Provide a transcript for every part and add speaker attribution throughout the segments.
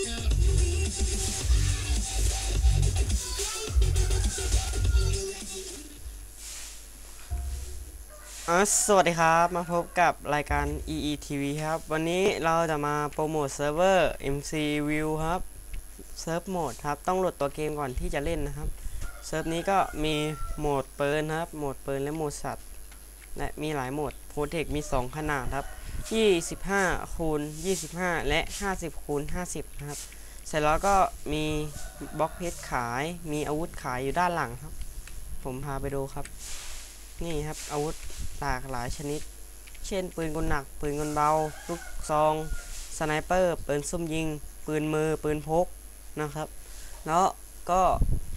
Speaker 1: สวัสดีครับ มาพบกับรายการ EETV ครับ วันนี้เราจะมาโปรโมทเซิร์ฟเวอร์ MC View ครับเซิร์ฟโหมดครับ ต้องโหลดตัวเกมก่อนที่จะเล่นนะครับ เซิร์ฟนี้ก็มีโหมดปืนครับ โหมดปืนและโหมดสัตว์ และมีหลายโหมดโปรเทคมี 2 ขนาดครับ 25คูณ25 และ 50คูณ50 นะครับ เสร็จแล้วก็มีบล็อกเพชรขาย มีอาวุธขายอยู่ด้านหลังครับ ผมพาไปดูครับ นี่ครับอาวุธหลากหลายชนิด เช่น ปืนกลหนัก ปืนกลเบา ลูกซอง สไนเปอร์ ปืนซุ่มยิง ปืนมือ ปืนพกนะครับ แล้วก็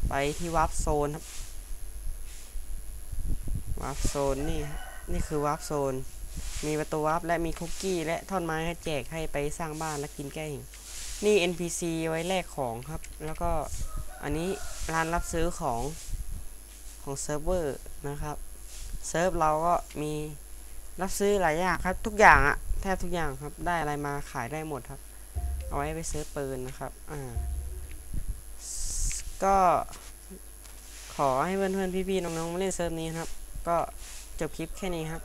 Speaker 1: ไปที่วาร์ปโซนครับวาร์ปโซนนี่นี่คือวาร์ปโซน มีประตูวาร์ปและมีคุกกี้และท่อนไม้ให้แจกให้ไปสร้างบ้านและกินแก้หิวนี่ NPC ไว้แลกของครับ แล้วก็อันนี้ร้านรับซื้อของของเซิร์ฟเวอร์นะครับ เซิร์ฟเราก็มีรับซื้อหลายอย่างครับ ทุกอย่างอะแทบทุกอย่างครับ ได้อะไรมาขายได้หมดครับ เอาไว้ไปซื้อปืนนะครับ อ่า ก็ขอให้เพื่อนๆพี่ๆน้องๆมาเล่นเซิร์ฟนี้ครับ ก็จบคลิปแค่นี้ครับ